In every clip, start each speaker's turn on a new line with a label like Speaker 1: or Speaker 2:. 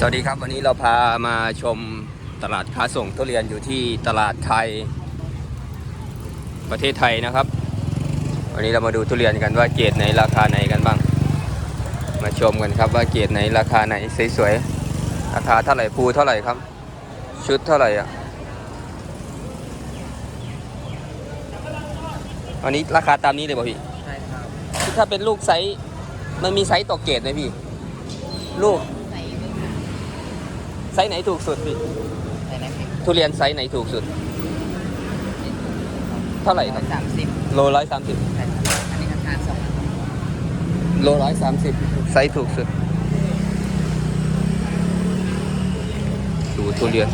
Speaker 1: สวัสดีครับวันนี้เราพามาชมตลาดค้าส่งทุเรียนอยู่ที่ตลาดไทย ประเทศไทยนะครับ วันนี้เรามาดูทุเรียนกันว่าเกรดไหนราคาไหนกันบ้าง มาชมกันครับว่าเกรดไหนราคาไหนสวยๆราคาเท่าไหร่ภูเท่าไหร่ครับ ชุดเท่าไหร่อะวันนี้ราคาตามนี้เลยป่ะพี่
Speaker 2: ใช่ครับ
Speaker 1: ถ้าเป็นลูกไซส์มันมีไซส์ต่อเกรดไหมพี่ ลูก
Speaker 2: ใส่
Speaker 1: ไซส์ไหนถูกสุดพี่
Speaker 2: ใส่ไหนพี่
Speaker 1: ทุเรียนไซส์ไหนถูกสุด เท่าไหร่ครับ
Speaker 2: สามสิบ
Speaker 1: โลร้อยสามสิบ
Speaker 2: ใช่ครับอันนี้ราคาสอง
Speaker 1: โลร้อยสามสิบไซส์ถูกสุด ดูทุเรียน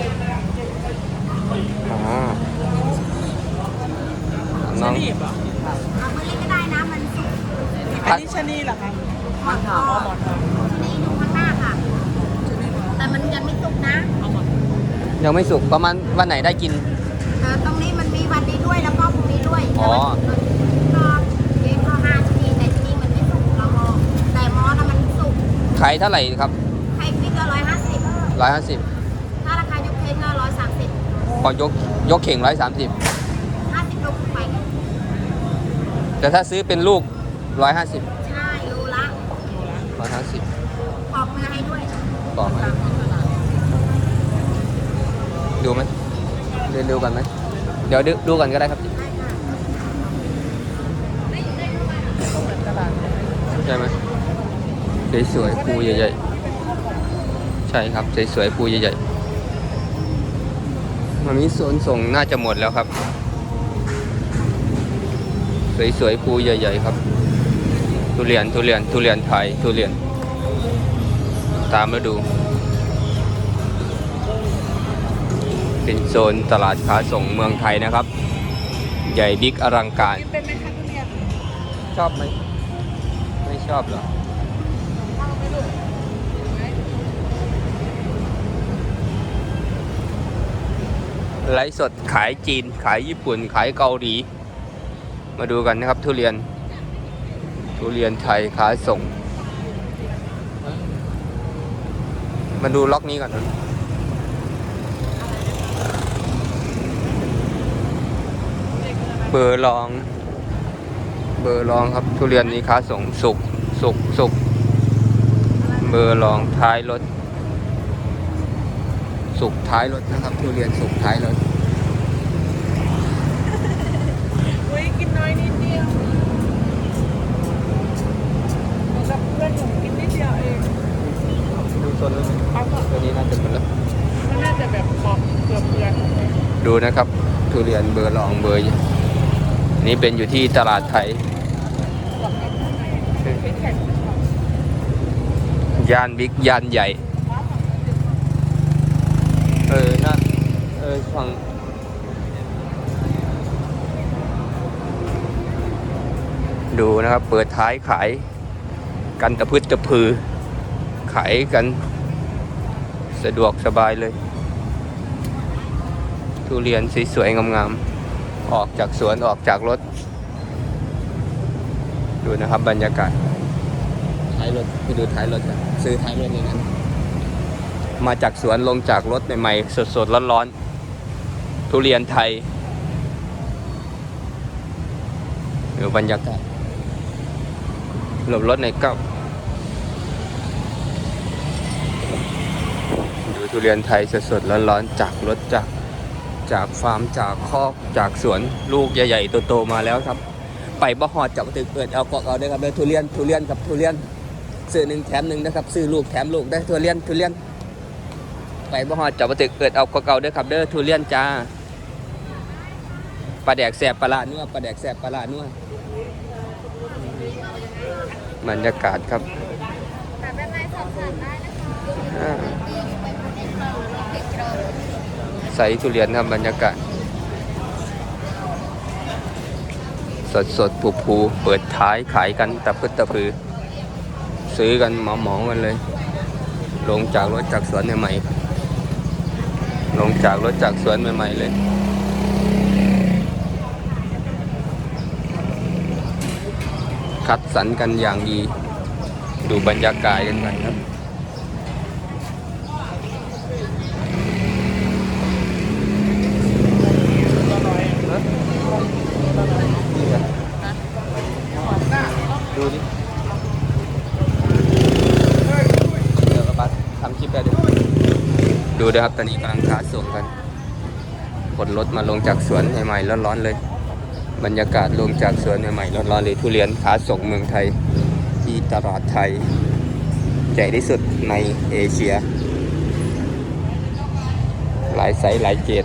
Speaker 1: อ๋อน้อง
Speaker 3: ชะนีบเหรอ
Speaker 4: เอาเมื่อเล็กก็ได้นะ มันสุก
Speaker 3: อันนี้ชะนีเหรอครับ
Speaker 4: หมอนทอง
Speaker 3: เอาหมอนทอง
Speaker 4: นี่อยู่ข้างหน้าค่ะ แต่มันยังไม่สุก นะ
Speaker 3: เอาหมอน
Speaker 1: ยังไม่สุกประมาณวันไหนได้กิน
Speaker 4: เออตรงนี้มันมีวันนี้ด้วยแล้วก็พรุ่งนี้ด้วย
Speaker 1: อ๋อ
Speaker 4: ก็เลี้ยงข้าวห้าชนิดแต่ชนิดมันไม่สุกเรามองแต่มอสน่ะมันสุก
Speaker 1: ขายเท่าไหร่ครับ
Speaker 4: ไข่ฟิกก็ร้อยห้าสิบ
Speaker 1: ร้อยห้าสิบ
Speaker 4: ถ้าราคายกเทนก็ร้อยสามสิบ
Speaker 1: พอยกยกเข่งร้อยสามสิบ
Speaker 4: ห้าสิบลูกขึ้นไป
Speaker 1: แต่ถ้าซื้อเป็นลูกร้อยห้าสิบ
Speaker 4: ใช่รูละ
Speaker 1: ร้อยห้าสิบ
Speaker 4: ปอกเนื้อให้ด้วย
Speaker 1: บอกไหมดูไหมเรียน ดูกันไหมเดี๋ยวดูดูกันก็ได้ครับ
Speaker 4: ได้ค่ะ
Speaker 1: ใช่ไหมสวยๆภูใหญ่ๆใช่ครับสวยๆภูใหญ่ๆมันมีโซนส่งน่าจะหมดแล้วครับ สวยๆภูใหญ่ๆครับทุเรียนทุเรียนทุเรียนไทยทุเรียนตามมาดู เป็นโซนตลาดค้าส่งเมืองไทยนะครับ ใหญ่บิ๊กอลังการ
Speaker 3: กินเป็นไหมคะทุเรียน
Speaker 1: ชอบไหมไม่ชอบเหรอไลฟ์สดขายจีนขายญี่ปุ่นขายเกาหลี มาดูกันนะครับทุเรียน ทุเรียนไทยขายส่ง มาดูล็อกนี้ก่อนนะ บอร์ลอง เบอร์รองครับทุเรียนนี้ค้าส่งสุกสุกสุกเบอร์รองท้ายรถ สุกท้ายรถนะครับ ทุเรียนสุกท้ายรถ
Speaker 3: อุ้ยกินน้อยนิดเดียวเหมือนกับเพื่อนหนูกินนิดเดียวเอง
Speaker 1: ดูต้นแล้ว
Speaker 3: เอาก็
Speaker 1: ตัวนี้น่าจะหมดแล้ว
Speaker 3: มันน่าจะแบบปอกเกลือเพื่อน
Speaker 1: ดูนะครับ ทุเรียนเบอร์รองเบอร์ใหญ่ นี่เป็นอยู่ที่ตลาดไทยย่านบิ๊กย่านใหญ่ เออน่าเออฟังดูนะครับ เปิดท้ายขายกันตะพืดตะพือ ขายกันสะดวกสบายเลย ทุเรียนสวยๆงามๆ ออกจากสวนออกจากรถ ดูนะครับบรรยากาศท้ายรถไปดูท้ายรถกันซื้อท้ายรถนี่นะมาจากสวนลงจากรถใหม่ๆสดๆร้อนๆทุเรียนไทยดูบรรยากาศหลบรถในอยเก้าดูทุเรียนไทยสดๆร้อนๆจากรถจาก จากฟาร์มจากคอกจากสวนลูกใหญ่ๆโตๆมาแล้วครับ ไปบ่หอดจับตึกเอิดเอาเกาะเอาได้อครับเด้อทุเรียนทุเรียนกับทุเรียนซื้อหนึ่งแถมหนึ่งนะครับซื้อลูกแถมลูกได้ทุเรียนทุเรียน ไปบ่ฮอดจับตึกเกิดเอาเก่าๆเด้อครับเด้อทุเรียนจ้าปลาแดกแสบปลาลานัวปลาแดกแสบปลาลานัวบรรยากาศครับ
Speaker 4: แต่แบบไหนสอบถามได้นะคะ
Speaker 1: ใส่ทุเรียนครับรรยากาศ สดสดผูผูเปิดท้ายขายกันตะพึดตะพือ ซื้อกันหมอหมองกันเลย ลงจากรถจากสวนใหม่ๆลงจากรถจากสวนใหม่ๆเลยคัดสรรกันอย่างดี ดูบรรยากาศกันไปครับ ลิปได้ด้วย ดูนะครับตอนนี้กำลังค้าส่งกันขนรถมาลงจากสวนใหม่ๆร้อนๆเลย บรรยากาศลงจากสวนใหม่ๆร้อนๆเลยทุเรียนค้าส่งเมืองไทย ที่ตลาดไทยใหญ่ที่สุดในเอเชีย หลายไซส์หลายเกรด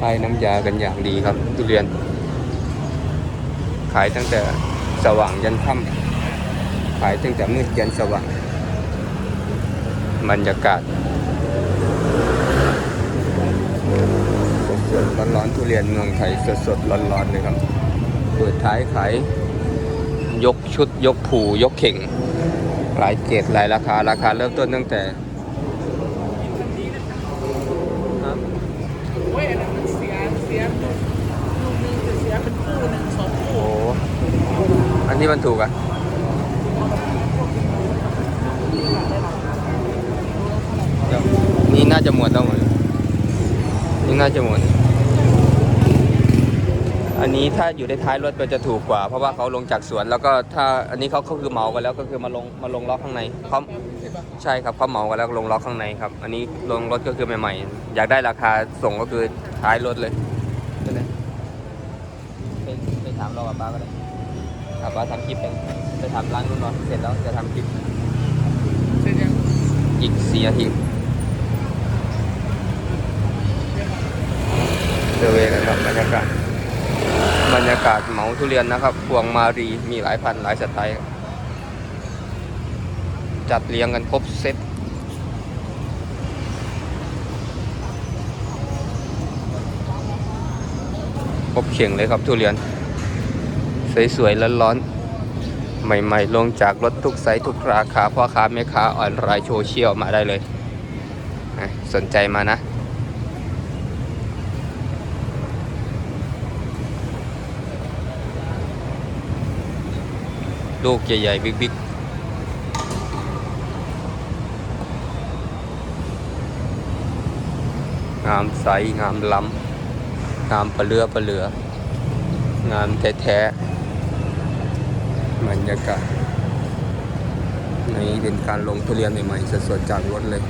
Speaker 1: ป้ายน้ำยากันอย่างดีครับทุเรียน ขายตั้งแต่สว่างยันค่ำขายตั้งแต่มืดยันสว่างบรรยากาศสดๆ ร้อนทุเรียนเมืองไทยสดๆร้อนๆเลยครับ เปิดท้ายขายยกชุดยกผูยกเข่ง หลายเกรดหลายราคา ราคาเริ่มต้นตั้งแต่
Speaker 3: โอ้ยอันนั้นมันเสียเสียลูกลูกนึงจะเสียเป็นคู่หนึ่งสองคู่
Speaker 1: โอ้อันนี้มันถูกอะนี่น่าจะหมดแล้วหมดนี่น่าจะหมด อันนี้ถ้าอยู่ในท้ายรถมันจะถูกกว่า เพราะว่าเขาลงจากสวนแล้วก็ถ้าอันนี้เขาเขาคือเหมากันแล้วก็คือมาลงมาลงล็อกข้างในเขาใช่ครับเขาเหมากันแล้วลงล็อกข้างในครับ อันนี้ลงรถก็คือใหม่ๆ อยากได้ราคาส่งก็คือท้ายรถเลยไปเลยไปไปถามเรากับป้าก็ได้ถามว่าทำคลิปเป็นไปถามร้านนู้นเนาะเสร็จแล้วจะทำคลิปอีกสี่นาทีเซอเวย์กันครับบรรยากาศ บรรยากาศเหมาทุเรียนนะครับ พวงมารีมีหลายพันหลายสไตล์จัดเรียงกันครบเซตครบเข่งเลยครับทุเรียน สวยๆร้อนๆใหม่ๆ ลงจากรถทุกไซส์ทุกราคาพ่อค้าแม่ค้าออนไลน์โซเชียลมาได้เลย สนใจมานะ ลูกใหญ่ๆ บิ๊กๆงามใส งามล้ำงามปลาเลือปลาเหลือ งามแท้ๆบรรยากาศนี่เป็นการลงทุเรียนใหม่ๆสดๆจากรถเลย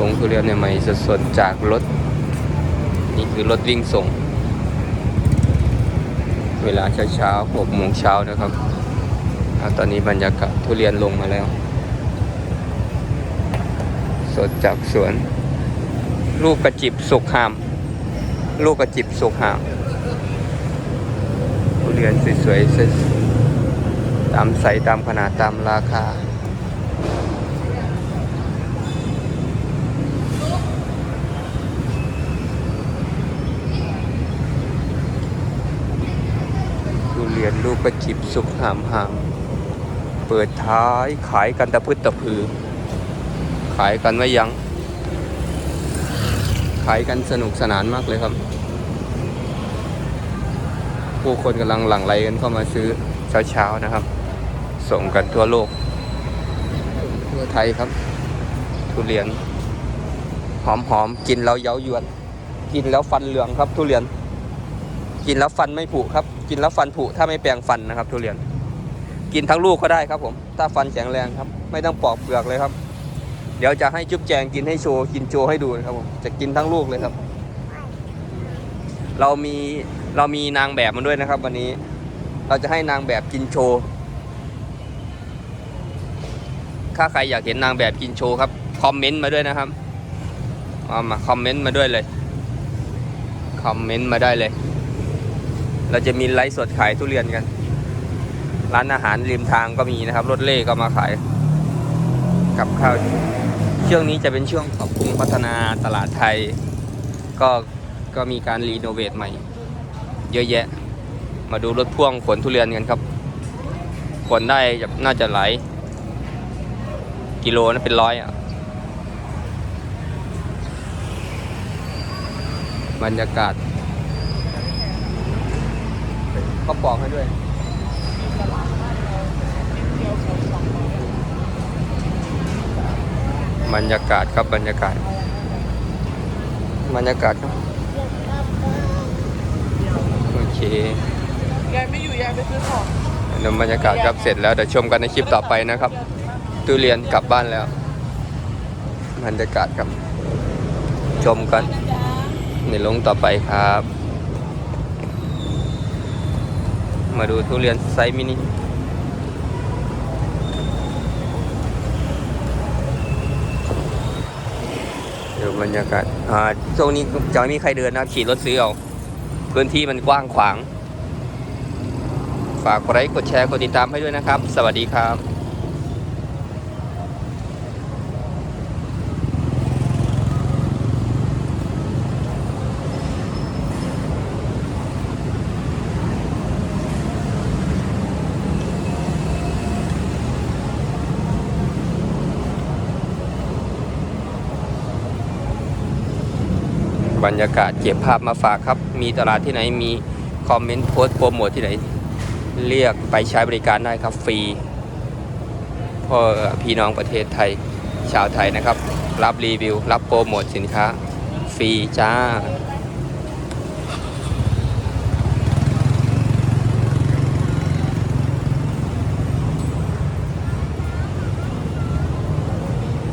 Speaker 1: ลงทุเรียนใหม่ๆสดๆจากรถ นี่คือรถวิ่งส่ง เวลาเช้าๆหกโมงเช้านะครับ ตอนนี้บรรยากาศทุเรียนลงมาแล้ว สดจากสวน ลูกกระจิบสุกหาม ลูกกระจิบสุกหาม ทุเรียนสวยๆตามใสตามขนาดตามราคา ทุเรียน ลูกกระจิบสุกหามหามเปิดท้ายขายกันตะพืดตะพือ ขายกันไม่ยัง้งขายกันสนุกสนานมากเลยครับ ผู้คนกำลังหลั่งไหลกันเข้ามาซื้อเช้าๆนะครับ ส่งกันทั่วโลก ทั่วไทยครับ ทุเรียน หอมๆ กินแล้วเย้ายวน กินแล้วฟันเหลืองครับทุเรียน กินแล้วฟันไม่ผุครับ กินแล้วฟันผุถ้าไม่แปรงฟันนะครับ ทุเรียน กินทั้งลูกก็ได้ครับ ผม ถ้าฟันแข็งแรงครับ ไม่ต้องปอกเปลือกเลยครับ เดี๋ยวจะให้จุ๊บแจงกินให้โชว์กินโชว์ให้ดูนะครับผมจะกินทั้งลูกเลยครับ เรามีเรามีนางแบบมาด้วยนะครับ วันนี้ เราจะให้นางแบบกินโชว์ถ้าใครอยากเห็นนางแบบกินโชว์ครับคอมเมนต์มาด้วยนะครับเอามาคอมเมนต์มาด้วยเลยคอมเมนต์มาได้เลย เราจะมีไลฟ์สดขายทุเรียนกัน ร้านอาหารริมทางก็มีนะครับ รถเล่ก็มาขายกับข้าวช่วงนี้จะเป็นช่วงปรับปรุงพัฒนาตลาดไทย ก็ก็มีการรีโนเวทใหม่ เยอะแยะ มาดูรถพ่วงขนทุเรียนกันครับ ขนได้น่าจะหลายกิโลนะเป็นร้อยอะบรรยากาศ ก็ปอกให้ด้วยบรรยากาศครับบรรยากาศ บรรยากาศครับโอเค
Speaker 3: ยายไม่อยู่ยายไปซื้อของ
Speaker 1: เดี๋ยวบรรยากาศครับเสร็จแล้วเดี๋ยวชมกันในคลิปต่อไปนะครับ
Speaker 3: ไทุ
Speaker 1: เรียนกลับบ้านแล้ว บรรยากาศครับ ชมกันในลงต่อไปครับ มาดูทุเรียนไซส์มินิเดี๋ยวบรรยากาศอ่าช่วงนี้จะไม่มีใครเดินนะขี่รถซื้อเอาพื้นที่มันกว้างขวาง ฝากกดไลค์กดแชร์กดติดตามให้ด้วยนะครับ สวัสดีครับ บรรยากาศเก็บภาพมาฝากครับ มีตลาดที่ไหนมีคอมเมนต์โพสต์โปรโมทที่ไหน เรียกไปใช้บริการได้ครับฟรีเพ่อพี่น้องประเทศไทยชาวไทยนะครับ รับรีวิว รับโปรโมทสินค้า ฟรีจ้า